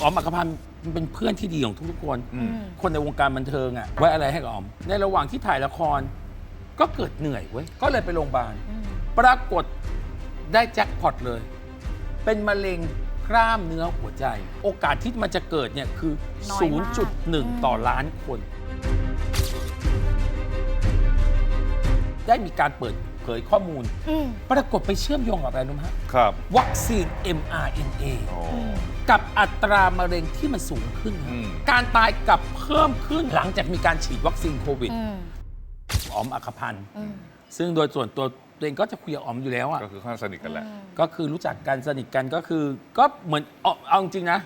อ๋อมอักพันธ์มันเป็นเพื่อนที่ดีของทุกๆคนอืมคนในวงการบันเทิงอะไว้อะไรให้กับอ๋อม ในระหว่างที่ถ่ายละคร ก็เกิดเหนื่อยเว้ย ก็เลยไปโรงพยาบาล ปรากฏได้แจ็คพอตเลย เป็นมะเร็งกล้ามเนื้อหัวใจ โอกาสที่มันจะเกิดเนี่ยคือ น้อยมาก 0.1 ต่อล้านคน ได้มีการเปิดเผ ยข้อมูล อืม ปรากฏไปเชื่อมโยงกับอะไรรู้ไหมฮะครับวัคซีน mRNA โอ้กับอัตรามะเร็งที่มันสูงขึ้นอืม การตายกลับเพิ่มขึ้นหลังจากมีการฉีดวัคซีนโควิด อืม อ๋อมอัคพันธ์อืม ซึ่งโดยส่วนตัวตัวเองก็จะคุยกับอ๋อมอยู่แล้วอะก็คือค่อนข้างสนิทกันแหละ ก็คือรู้จักกันสนิทกันก็คือ ก็เหมือนเอาเอาจริงๆนะ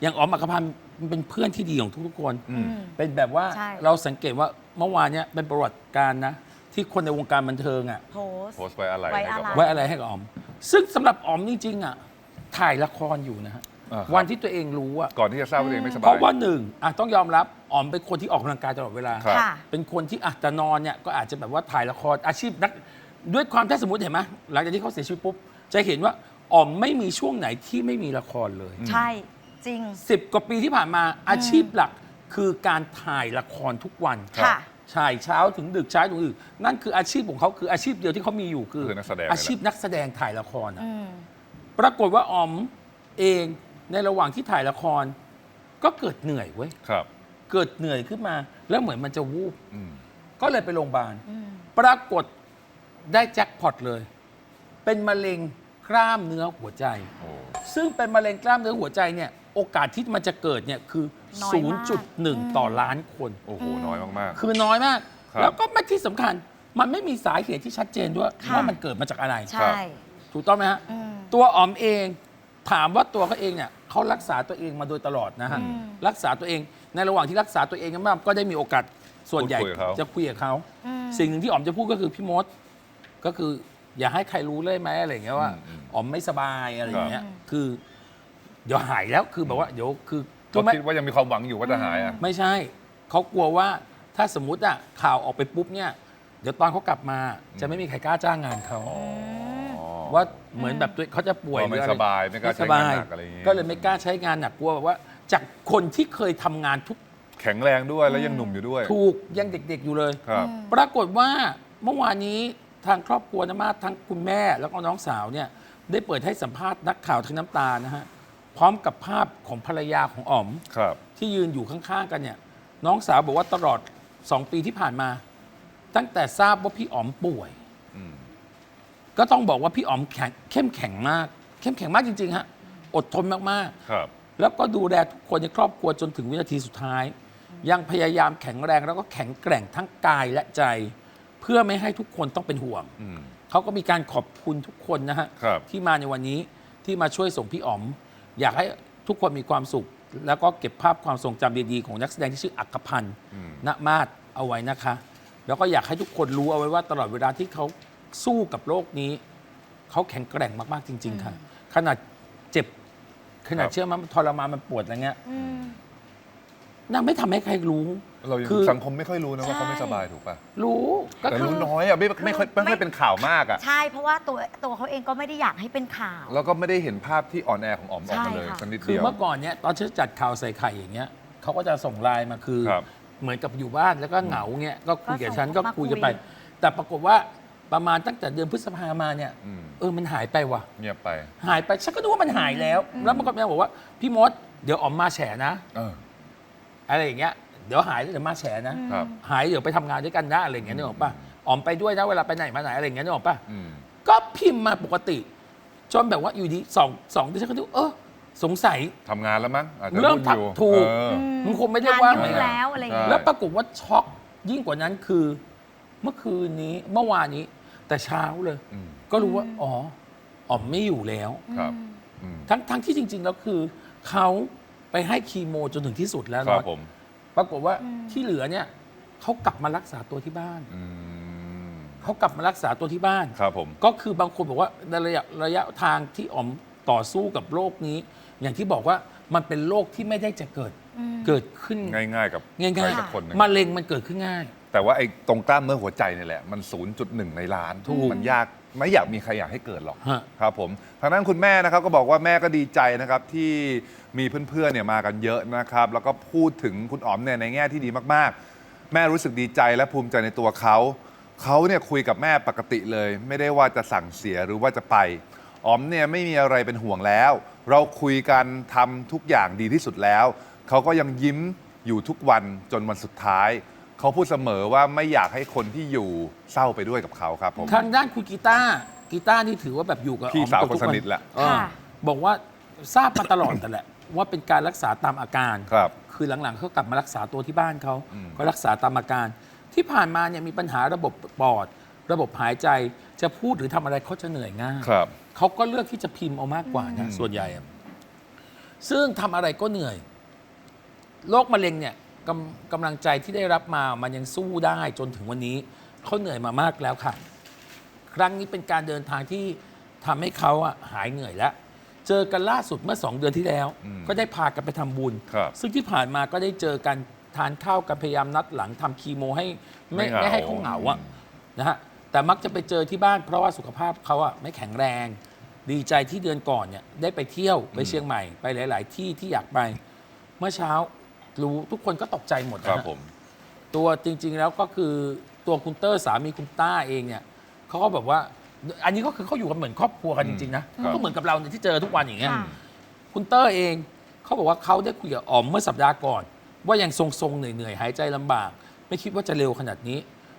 อย่างอ๋อมอัคพันธ์มันเป็นเพื่อนที่ดีของทุกๆคน อืม เป็นแบบว่าใช่ เราสังเกตว่าเมื่อวานเนี้ยเป็นประวัติการณ์นะ ที่คนในวงการบันเทิงอะโพสต์ โพสต์ไว้อะไรไว้ให้กับอะไร ไว้อะไรให้กับอ๋อม ซึ่งสำหรับอ๋อมจริงๆอะถ่ายละครอยู่นะฮะอ่าครับ วันที่ตัวเองรู้อะก่อนที่จะทราบว่าตัวเองไม่สบายเพราะว่าหนึ่งอะต้องยอมรับอ๋อมเป็นคนที่ออกกำลังกายตลอดเวลา ครับ ค่ะ เป็นคนที่อะแต่นอนเนี่ยก็อาจจะแบบว่าถ่ายละครอาชีพนักด้วยความถ้าสมมติเห็นไหมหลังจากที่เขาเสียชีวิตปุ๊บจะเห็นว่าอ๋อมไม่มีช่วงไหนที่ไม่มีละครเลย ใช่จริงสิบกว่าปีที่ผ่านมาอาชีพหลักคือการถ่ายละครทุกวันครับค่ะ ถ่ายเช้าถึงดึกเช้าถึงดึกนั่นคืออาชีพของเขาคืออาชีพเดียวที่เขามีอยู่คือคือนักแสดง อาชีพนักแสดงถ่ายละครอะอืมปรากฏว่าอ๋อมเองในระหว่างที่ถ่ายละคร ก็เกิดเหนื่อยเว้ยครับเกิดเหนื่อยขึ้นมา แล้วเหมือนมันจะวูบอืมก็เลยไปโรงพยาบาล อืมปรากฏได้แจ็คพอตเลย เป็นมะเร็งกล้ามเนื้อหัวใจ โอ้ซึ่งเป็นมะเร็งกล้ามเนื้อหัวใจเนี่ย โอกาสที่มันจะเกิดเนี่ยคือ น้อยมาก 0.1 ต่อล้านคน โอ้โห น้อยมาก คือน้อยมาก ครับแล้วก็ไม่ที่สำคัญ มันไม่มีสาเหตุที่ชัดเจนด้วยค่ะ ว่ามันเกิดมาจากอะไร ใช่ถูกต้องไหมฮะ อืม ตัวอ๋อมเองถามว่าตัวเขาเองเนี่ยเขารักษาตัวเองมาโดยตลอดนะฮะ อืม รักษาตัวเองในระหว่างที่รักษาตัวเองกันบ้างก็ได้มีโอกาสส่วนใหญ่พูดคุยกับเขา จะคุยกับเขา อืม สิ่งหนึ่งที่อ๋อมจะพูดก็คือพี่มดก็คือ อย่าให้ใครรู้เลยไหมอะไรอย่างเงี้ยว่าอืมอืมอ๋อมไม่สบายอะไรอย่างเงี้ย ครับ คือ เดี๋ยวหายแล้วคือแบบว่าเดี๋ยวคือ ๆคืเขาอไม่คิดว่ายังมีความหวังอยู่ว่าจะหายอะ ไม่ใช่ เขากลัวว่าถ้าสมมุติอะข่าวออกไปปุ๊บเนี่ย เดี๋ยวตอนเขากลับมาจะไม่มีใครกล้าจ้างงานเขาอ๋อว่าเหมือนแบบตัวเขาจะป่วยพอไม่หรืออะรสบายไม่กล้าใช้สบงานหนักอะไรอย่างงี้ ก็เลยไม่กล้าใช้งานหนักกลัวแบบว่า จากคนที่เคยทำงานทุก แข็งแรงด้วยแล้วยังหนุ่มอยู่ด้วย ถูกยังเด็กๆอยู่เลย ครับ ปรากฏว่าเมื่อวานนี้ทางครอบครัวนะมาทั้งคุณแม่แล้วก็น้องสาวเนี่ยได้เปิดให้สัมภาษณ์นักข่าวทั้งน้ำตานะฮะ พร้อมกับภาพของภรรยาของอ๋อม ครับ ที่ยืนอยู่ข้างๆกันเนี่ย น้องสาวบอกว่าตลอดสองปีที่ผ่านมา ตั้งแต่ทราบว่าพี่อ๋อมป่วย อืม ก็ต้องบอกว่าพี่อ๋อมแข็งเข้มแข็งมาก เข้มแข็งมากจริง ๆ ฮะ อดทนมาก ครับ ๆ แล้วก็ดูแลทุกคนในครอบครัวจนถึงวินาทีสุดท้าย ยังพยายามแข็งแรงแล้วก็แข็งแกร่งทั้งกายและใจ เพื่อไม่ให้ทุกคนต้องเป็นห่วง อืม เขาก็มีการขอบคุณทุกคนนะฮะ ครับ ที่มาในวันนี้ที่มาช่วยส่งพี่อ๋อม อยากให้ทุกคนมีความสุข แล้วก็เก็บภาพความทรงจำดีๆ ของนักแสดงที่ชื่ออักพันธ์อืม ณมาศเอาไว้นะคะ แล้วก็อยากให้ทุกคนรู้เอาไว้ว่าตลอดเวลาที่เขาสู้กับโลกนี้ เขาแข็งแกร่งมากๆจริง ๆ ค่ะ ขนาดเจ็บ ขนาดครับ เชื่อมันทรมานมันปวดอะไรเงี้ยอืม นางไม่ทำให้ใครรู้ เรายังคือสังคมไม่ค่อยรู้นะว่าเขาไม่ใช่สบายถูกป่ะรู้ก็แต่คือรู้น้อยอะไม่ไม่ค่อยไม่ค่อยเป็นข่าวมากอะ ใช่เพราะว่าตัวตัวเขาเองก็ไม่ได้อยากให้เป็นข่าว แล้วก็ไม่ได้เห็นภาพที่อ่อนแอของอ๋อมออกมาเลยใช่ค่ะ สักนิดคือเดียว เมื่อก่อนเนี้ยตอนที่จัดข่าวใส่ไข่อย่างเงี้ยเขาก็จะส่งไลน์มาคือ ครับเหมือนกับอยู่บ้านแล้วก็เหงาเงี้ยก็คุยกับฉันก็ก็ส่งคุยมาคุยกันไปแต่ปรากฏว่าประมาณตั้งแต่เดือนพฤษภามาเนี่ยอืม เออมันหายไปว่ะ เงียบไปหายไปฉันก็นึกว่ามันหายแล้ว แล้วมันก็มาบอกว่าพี่มดเดี๋ยวออมมาแฉนะ เอออะไรอย่างเงี้ย เดี๋ยวหายแล้วเดี๋ยวมาแฉนะอืมครับ หายเดี๋ยวไปทำงานด้วยกันนะอะไรอย่างเงี้ยนึกออกปะออมไปด้วยนะเวลาไปไหนมาไหนอะไรอย่างเงี้ยนึกออกปะอืม ก็พิมพ์มาปกติ จนแบบว่าอยู่ดีสองสองที่ฉันก็ดูเออสงสัย ทำงานแล้วมั้งอาจจะเริ่มวุ่นอยู่ทำถูก เออ มันคงไม่ได้ว่างงนยุ่งไงแล้ว อะไรอย่างเงี้ยใช่แล้วปรากฏว่าช็อกยิ่งกว่านั้นคือ เมื่อคืนนี้เมื่อวานนี้ แต่เช้าเลย อืม ก็รู้ว่า อ๋ออ๋อมไม่อยู่แล้ว ครับ อืมทั้งทั้งที่จริง ๆ แล้วคือเขาไปให้คีโมจนถึงที่สุดแล้วครับเนาะผม ปรากฏว่าอืมที่เหลือเนี่ยเขากลับมารักษาตัวที่บ้าน อืม เขากลับมารักษาตัวที่บ้าน ครับผม ก็คือบางคนบอกว่าในระยะระยะทางที่อ๋อมต่อสู้กับโรคนี้ อย่างที่บอกว่ามันเป็นโรคที่ไม่ได้จะเกิดอืม เกิดขึ้นง่ายๆกับง่ายใครสักคนหนึ่งๆมะเร็งมันเกิดขึ้นง่าย แต่ว่าไอ้ตรงกล้ามเนื้อหัวใจเนี่ยแหละ มัน 0.1 ในล้าน ถูก มันยาก ไม่อยากมีใครอยากให้เกิดหรอก ฮะ ครับผมทางด้านคุณแม่นะครับก็บอกว่าแม่ก็ดีใจนะครับที่มีเพื่อนๆเนี่ยมากันเยอะนะครับ แล้วก็พูดถึงคุณอ๋อมเนี่ยในแง่ที่ดีมากๆ แม่รู้สึกดีใจและภูมิใจในตัวเขา เขาเนี่ยคุยกับแม่ปกติเลย ไม่ได้ว่าจะสั่งเสียหรือว่าจะไปอ๋อมเนี่ยไม่มีอะไรเป็นห่วงแล้ว เราคุยกันทำทุกอย่างดีที่สุดแล้ว เขาก็ยังยิ้มอยู่ทุกวันจนวันสุดท้าย เขาพูดเสมอว่าไม่อยากให้คนที่อยู่เศร้าไปด้วยกับเขาครับผม ทางด้านคุณกีตาร์กีตาร์นี่ถือว่าแบบอยู่กับพี่อ๋อมสาวกับคนทุกสนิทแหละ เออค่ะ บอกว่าทราบมาตลอดแต่แหละ ว่าเป็นการรักษาตามอาการ ครับคือหลังๆเขากลับมารักษาตัวที่บ้านเขาอืม ก็รักษาตามอาการ ที่ผ่านมาเนี่ยมีปัญหาระบบปอด ระบบหายใจจะพูดหรือทำอะไรเขาจะเหนื่อยง่าย ครับ เขาก็เลือกที่จะพิมพ์เอามากกว่านะอืม ส่วนใหญ่อะซึ่งทำอะไรก็เหนื่อย โรคมะเร็งเนี่ย กำกำลังใจที่ได้รับมามันยังสู้ได้จนถึงวันนี้เขาเหนื่อยมามากแล้วค่ะ ครั้งนี้เป็นการเดินทางที่ทำให้เขาอะหายเหนื่อยแล้ว เจอกันล่าสุดเมื่อสองเดือนที่แล้ว อืมก็ได้พากันไปทำบุญ ครับ ซึ่งที่ผ่านมาก็ได้เจอกันทานข้าวกันพยายามนัดหลังทำคีโมให้ไม่ไม่เหงาไม่ให้เขาเหงาอะ นะฮะแต่มักจะไปเจอที่บ้านเพราะว่าสุขภาพเขาอะไม่แข็งแรง ดีใจที่เดือนก่อนเนี่ยได้ไปเที่ยวไปเชียงใหม่ไปหลาย ๆ ที่ที่อยากไป เมื่อเช้า รู้ทุกคนก็ตกใจหมดคนะรับฮะผม ตัวจริงๆแล้วก็คือตัวคุณเตอร์สามีคุณต้าเองเนี่ยเขาก็แบบว่า อันนี้ก็คือเขาอยู่กันเหมือนครอบครัวกันจริงๆนะครับก็เหมือนกับเราเนี่ยที่เจอทุกวันอย่างเงี้ยค่ะคุณเตอร์เองเขาบอกว่าเขาได้คุยกับอ๋อมเมื่อสัปดาห์ก่อน ว่ายังทรงๆเหนื่อยๆหายใจลำบาก ไม่คิดว่าจะเร็วขนาดนี้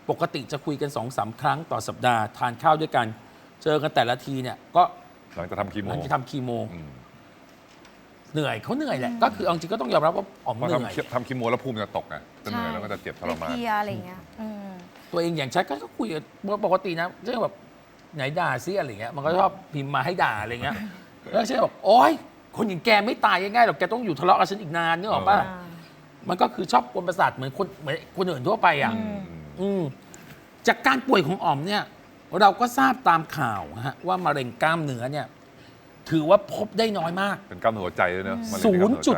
ปกติจะคุยกันสองสามครั้งต่อสัปดาห์ทานข้าวด้วยกัน เจอกันแต่ละทีเนี่ยก็หลังจากทำคีโม หลังจากทำคีโม อืม เหนื่อยเขาเหนื่อยแหละก็คือเอาจริงก็ต้องยอมรับว่าอ๋อมเพราะเหนื่อย ทำทำคีโมแล้วภูมิจะตกไงจะเหนื่อยแล้วก็จะเจ็บทรมาน เพลียอะไรเงี้ยอืม ตัวเองอย่างชัดก็คุยกับปกตินะเช่นแบบไหนด่าซิอะไรเงี้ยมันก็ชอบพิมพ์มาให้ด่าอะไรเงี้ยแล้วเช่นบอกโอ๊ยคนอย่างแกไม่ตายง่ายๆหรอกแกต้องอยู่ทะเลาะกับฉันอีกนานนึกออกป่ะอ่ามันก็คือชอบกวนประสาทเหมือนคนเหมือนคนอื่นทั่วไปอะอืม อืมจากการป่วยของอ๋อมเนี่ย เราก็ทราบตามข่าวนะฮะว่ามะเร็งกล้ามเนื้อเนี่ย ถือว่าพบได้น้อยมาก เป็นกล้ามเนื้อหัวใจด้วยเนอะมะเร็งกล้ามเนื้อหัวใจ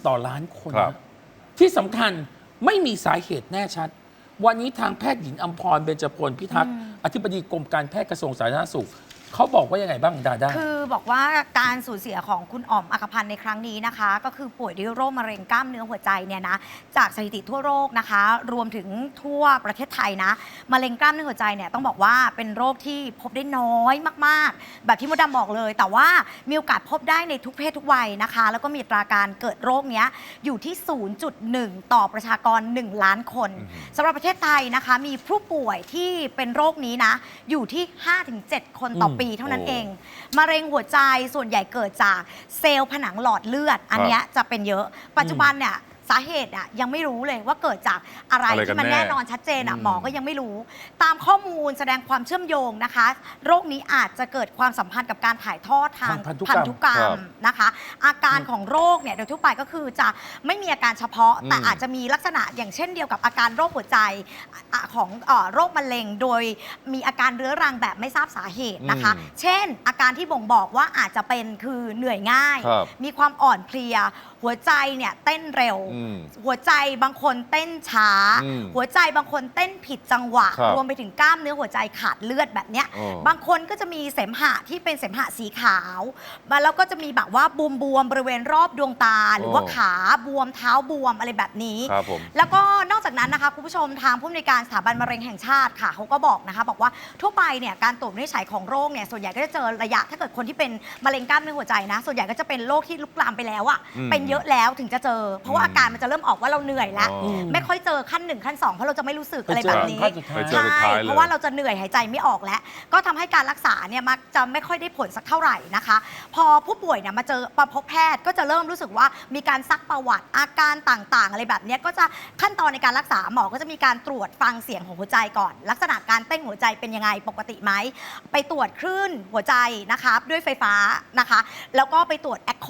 0.1 ต่อล้านคนครับ นะที่สำคัญไม่มีสาเหตุแน่ชัด วันนี้ทางแพทย์หญิงอัมพรเบญจพลพิทักษ์อธิบดีกรมการแพทย์กระทรวงสาธารณสุข เขาบอกว่ายังไงบ้างดาด้า คือบอกว่าการสูญเสียของคุณอ๋อมอัครพันธ์ในครั้งนี้นะคะ ก็คือป่วยด้วยโรคมะเร็งกล้ามเนื้อหัวใจเนี่ยนะจากสถิติทั่วโลกนะคะ รวมถึงทั่วประเทศไทยนะมะเร็งกล้ามเนื้อหัวใจเนี่ยต้องบอกว่าเป็นโรคที่พบได้น้อยมากๆ แบบที่มดดำบอกเลย แต่ว่ามีโอกาสพบได้ในทุกเพศทุกวัยนะคะ แล้วก็มีอัตราการเกิดโรคเนี้ยอยู่ที่ 0.1 ต่อประชากร 1 ล้านคนอือฮึสำหรับประเทศไทยนะคะ มีผู้ป่วยที่เป็นโรคนี้นะอยู่ที่ 5-7 คนต่ออมปีเท่านั้นโอ้เองมะเร็งหัวใจส่วนใหญ่เกิดจากเซลล์ผนังหลอดเลือด อันเนี้ยจะเป็นเยอะปัจจุบันเนี่ย สาเหตุอะยังไม่รู้เลยว่าเกิดจากอะไรอะไรกันที่มันแน่แน่นอนชัดเจนอะอืม หมอก็ยังไม่รู้ ตามข้อมูลแสดงความเชื่อมโยงนะคะ โรคนี้อาจจะเกิดความสัมพันธ์กับการถ่ายทอดทางทางพันธุกรรม กรรมนะคะ อาการของโรคเนี่ยโดยทั่วไปก็คือจะไม่มีอาการเฉพาะ แต่อืม อาจจะมีลักษณะอย่างเช่นเดียวกับอาการโรคหัวใจอะของเอ่อโรคมะเร็ง โดยมีอาการเรื้อรังแบบไม่ทราบสาเหตุนะคะ อืม เช่น อาการที่บ่งบอกว่าอาจจะเป็นคือเหนื่อยง่าย ครับ มีความอ่อนเพลีย หัวใจเนี่ยเต้นเร็ว อืมหัวใจบางคนเต้นช้า อืมหัวใจบางคนเต้นผิดจังหวะ ครับรวมไปถึงกล้ามเนื้อหัวใจขาดเลือดแบบเนี้ย อ๋อบางคนก็จะมีเสมหะที่เป็นเสมหะสีขาวมาแล้วก็จะมีแบบว่าบวมบวมๆบริเวณรอบดวงตา หรือว่าโอ้ขาบวมเท้าบวมอะไรแบบนี้ ครับผม แล้วก็นอกจากนั้นนะคะคุณผู้ชมทางผู้อำนวยการสถาบันมะเร็งแห่งชาติค่ะเขาก็บอกนะคะ บอกว่าทั่วไปเนี่ยการตรวจวินิจฉัยของโรคเนี่ยส่วนใหญ่ก็จะเจอระยะถ้าเกิดคนที่เป็นมะเร็งกล้ามเนื้อหัวใจนะ ส่วนใหญ่ก็จะเป็นโรคที่ลุกลามไปแล้วอะอืม เป็นเยอะแล้วถึงจะเจอ เพราะว่าอาการมันจะเริ่มออกว่าเราเหนื่อยแล้ว อ๋อ ไม่ค่อยเจอขั้นหนึ่งขั้นสองเพราะเราจะไม่รู้สึกไปอะไรเจแบอบนี้ ขั้นสุดท้าย ไปเจอสุดใช่ท้ายเลย เพราะว่าเราจะเหนื่อยหายใจไม่ออกแล้ว ก็ทำให้การรักษาเนี่ยมักจะไม่ค่อยได้ผลสักเท่าไหร่นะคะ พอผู้ป่วยเนี่ยมาเจอมาพบแพทย์ก็จะเริ่มรู้สึกว่ามีการซักประวัติอาการต่างๆ อะไรแบบเนี้ยก็จะขั้นตอนในการรักษาหมอก็จะมีการตรวจฟังเสียงของหัวใจก่อน ลักษณะการเต้นหัวใจเป็นยังไงปกติไหมไปตรวจคลื่นหัวใจนะคะด้วยไฟฟ้านะคะ แล้วก็ไปตรวจแอคโค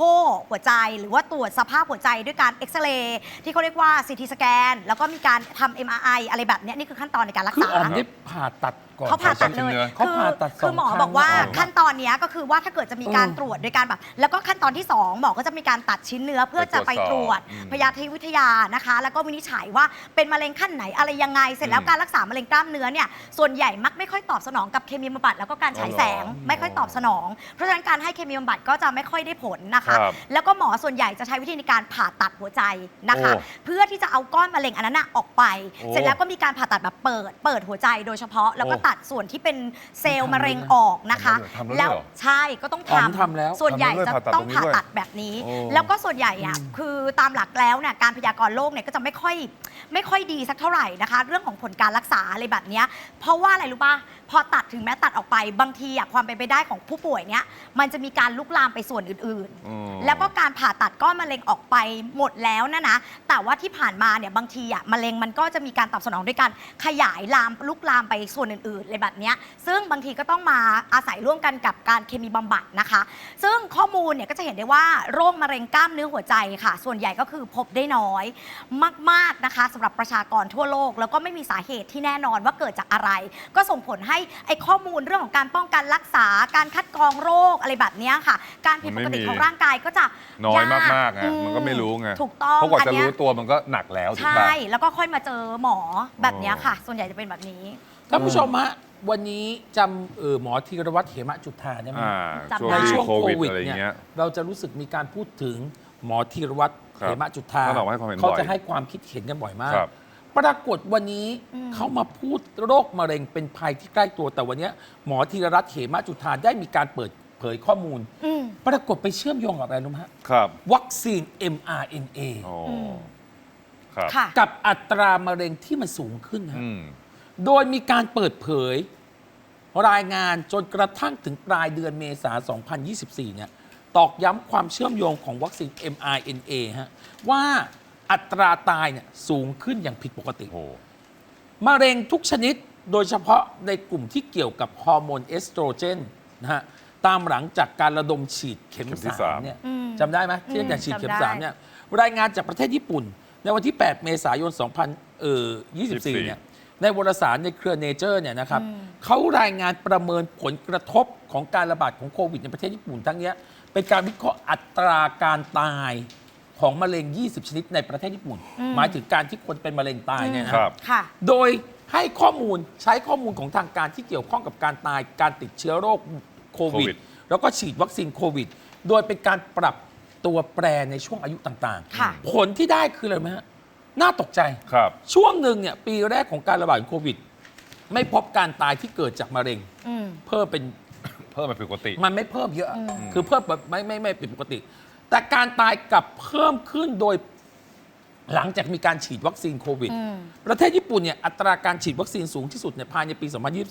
หัวใจหรือว่าตรวจจสภาพหัวใจด้วยการเอ็กซเรย์ที่เขาเรียกว่าซีทีสแกนแล้วก็มีการทำ MRI อะไรแบบเนี้ยนี่คือขั้นตอนในการรักคือษา อ๋อมได้ผ่าตัด ก่อนเขาผ่าตัดสองเลยชิ้นเนื้อเขาผ่าตัดสองคือหมอครั้งบอกว่าอ๋อขั้นตอนเนี้ยก็คือว่าถ้าเกิดจะมีการเออตรวจโดยการแบบ แล้วก็ขั้นตอนที่2หมอก็จะมีการตัดชิ้นเนื้อเพื่อจะไปตรวจอืมพยาธิวิทยานะคะ แล้วก็วินิจฉัยว่าเป็นมะเร็งขั้นไหนอะไรยังไง เสร็จแล้วอืมการรักษามะเร็งกล้ามเนื้อเนี่ยส่วนใหญ่มักไม่ค่อยตอบสนองกับเคมีบำบัดแล้วก็การฉายแสงอ๋อเหรอไม่ค่อยตอบสนอง เพราะฉะนั้นการให้เคมีบำบัดก็จะไม่ค่อยได้ผลนะคะ ครับแล้วก็หมอส่วนใหญ่จะใช้วิธีในการผ่าตัดหัวใจนะคะ โอ้เพื่อที่จะเอาก้อนมะเร็งอันนั้นนะออกไป โอ้ เสร็จแล้วก็มีการผ่าตัดแบบเปิด เปิดหัวใจโดยเฉพาะแล้วก็โอ้ ตัดส่วนที่เป็นเซลล์มะเร็งออกนะคะทำแล้วเหรอใช่ก็ต้องอ๋อทมทำแล้วำส่วนใหญ่ทำแล้วจะผ่าตัดต้องตรงนี้ผ่าด้วยตัดแบบนี้ โอ้ แล้วก็ส่วนใหญ่อะคือตามหลักแล้วเนี่ยการพยากรณ์โรคเนี่ยก็จะไม่ค่อยไม่ค่อยดีสักเท่าไหร่นะคะ เรื่องของผลการรักษาอะไรแบบเนี้ยเพราะว่าอะไรรู้ป่ะพอตัดถึงแม้ตัดออกไปบางทีอะความเป็นไปได้ของผู้ป่วยเนี่ยมันจะมีการลุกลามไปส่วนอื่นๆ อืม แล้วก็การผ่าตัดก้อนมะเร็งออกไปหมดแล้วนะนะ แต่ว่าที่ผ่านมาเนี่ยบางทีอะมะเร็งมันก็จะมีการตอบสนองด้วยการขยายลามลุกลามไปส่วนอื่นๆเลยแบบเนี้ยซึ่งบางทีก็ต้องมาอาศัยร่วมกันกับการเคมีบำบัดนะคะ ซึ่งข้อมูลเนี่ยก็จะเห็นได้ว่าโรคมะเร็งกล้ามเนื้อหัวใจค่ะ ส่วนใหญ่ก็คือพบได้น้อยมากๆนะคะสำหรับประชากรทั่วโลก แล้วก็ไม่มีสาเหตุที่แน่นอนว่าเกิดจากอะไร ก็ส่งผลให้ไอ้ข้อมูลเรื่องของการป้องกันรักษาการคัดกรองโรคอะไรแบบเนี้ยค่ะ การผิดปกติของร่างกายก็จะน้อยกมากๆไงอืมันก็ไม่รู้ไงถูกต้องเพราะกว่าอันจะเนี้ย รู้ตัวมันก็หนักแล้วถูกใช่ป่ะแล้วก็ค่อยมาเจอหมอแบบเนี้ยค่ะ ส่วนใหญ่จะเป็นแบบนี้ ท่านผู้ชมฮะวันนี้จำเออหมอธีรวัตรเหมะจุฑาได้ไหม อ่าจำช่วงได้ ในที่ช่วงโคโควิดวิดอะไรเนี่ยเงี้ยเราจะรู้สึกมีการพูดถึงหมอธีรวัตรครับเหมะจุฑาท่านออกมาให้ความเห็นบ่อยเขาจะให้ความคิดเห็นกันบ่อยมาก ครับ ปรากฏวันนี้อืมเขามาพูดโรคมะเร็งเป็นภัยที่ใกล้ตัวแต่วันนี้หมอธีรรัตน์เหมะจุฑาได้มีการเปิดเผยข้อมูล อืม ปรากฏไปเชื่อมโยงกับอะไรรู้ไหมฮะครับวัคซีน mRNA อ๋ออมครับ ค่ะ กับอัตรามะเร็งที่มันสูงขึ้นฮะ อืม โดยมีการเปิดเผย รายงานจนกระทั่งถึงปลายเดือนเมษายน2024 เนี่ย ตอกย้ำความเชื่อมโยงของวัคซีน mRNA ฮะว่าอัตราตายเนี่ยสูงขึ้นอย่างผิดปกติ โอ้มะเร็งทุกชนิดโดยเฉพาะในกลุ่มที่เกี่ยวกับฮอร์โมนเอสโตรเจนนะฮะตามหลังจากการระดมฉีดเข็มเข็มที่สาสามมเนี่ยอืมจำได้ไหมที่ตั้งแต่ฉีดเข็มจำได้ สามเนี่ยรายงานจากประเทศญี่ปุ่น ในวันที่ 8 เมษายน 2024 เนี่ย ในวารสารในเครือเนเจอร์เนี่ยนะครับอืมเขารายงานประเมินผลกระทบของการระบาดของโควิดในประเทศญี่ปุ่นทั้งเนี้ยเป็นการวิเคราะห์อัตราการตายของมะเร็ง 20 ชนิดในประเทศญี่ปุ่น หมายถึงการที่คนเป็นมะเร็งตายเนี่ยนะครับค่ะโดยให้ข้อมูลใช้ข้อมูลของทางการที่เกี่ยวข้องกับการตายการติดเชื้อโรคโควิดโควิดแล้วก็ฉีดวัคซีนโควิด โดยเป็นการปรับตัวแปรในช่วงอายุต่างค่ะผลที่ได้คืออะไรไหมฮะ น่าตกใจ ครับ ช่วงหนึ่งเนี่ยปีแรกของการระบาดของโควิด ไม่พบการตายที่เกิดจากมะเร็ง อืม เพิ่มเป็นเพิ่มมาผิดปกติ มันไม่เพิ่มเยอะ อืม คือเพิ่มแบบไม่ไม่ไม่ผิดปกติ แต่การตายกลับเพิ่มขึ้นโดยหลังจากมีการฉีดวัคซีนโควิด อืม ประเทศญี่ปุ่นเนี่ยอัตราการฉีดวัคซีนสูงที่สุดในยภายในปี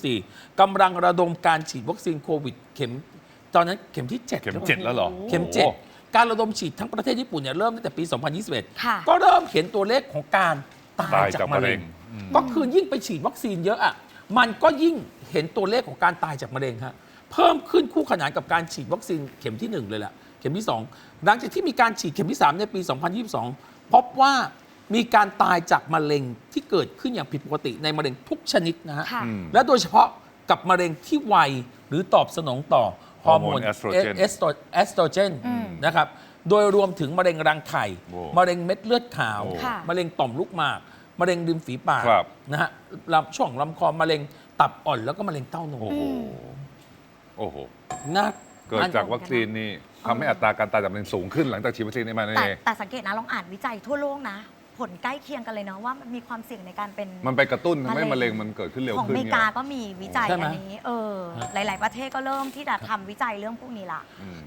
2024 กำลังระดมการฉีดวัคซีนโควิด เข็ม ตอนนั้นเข็มที่7เข็มเจ็ดแล้วเหรอเข็มโอ้7 การระดมฉีดทั้งประเทศญี่ปุ่นเนี่ยเริ่มตั้งแต่ปี2021ค่ะก็เริ่มเห็นตัวเลขของการตายตายจาจากกมะเร็งมะเร็ง อืม ก็คือยิ่งไปฉีดวัคซีนเยอะอะ มันก็ยิ่งเห็นตัวเลขของการตายจากมะเร็งฮะ เพิ่มขึ้นคู่ขนานกับการฉีดวัคซีนเข็มที่ 1 เลยแหละเข็มที่ 2 หลังจากที่มีการฉีดเข็มที่ 3 ในปี 2022 พบว่ามีการตายจากมะเร็งที่เกิดขึ้นอย่างผิดปกติในมะเร็งทุกชนิดนะฮะ ค่ะอืมและโดยเฉพาะกับมะเร็งที่ไวหรือตอบสนองต่อ ฮอร์โมนฮอร์โมนเอสโตรเจนเอสโตรเอสโตรเจนอืมนะครับ โดยรวมถึงมะเร็งรังไข่ โอ้มะเร็งเม็ดเลือดขาว โอ้ค่ะมะเร็งต่อมลูกหมาก มะเร็งริมฝีปากครับ นะฮะลำช่วงลำคอมะเร็งตับอ่อนแล้วก็มะเร็งเต้านมโอ้โห โอ้โหน่าเกิดจากวัคซีนนี่ทำให้อัตราการตายจากมะเร็งสูงขึ้นหลังจากฉีดวัคซีนนี้มาแต่เอง แต่สังเกตนะลองอ่านวิจัยทั่วโลกนะ ผลใกล้เคียงกันเลยเนาะว่ามันมีความเสี่ยงในการเป็น มันไปกระตุ้นทำให้มะมะเร็เร็งง มันเกิดขึ้นเร็วของอขึ้นเมริไงกาก็มีวิจัยใช่ไหมอันนี้ เออหลาย ๆ ประเทศก็เริ่มที่จะทำวิจัยเรื่องพวกนี้ละ อืม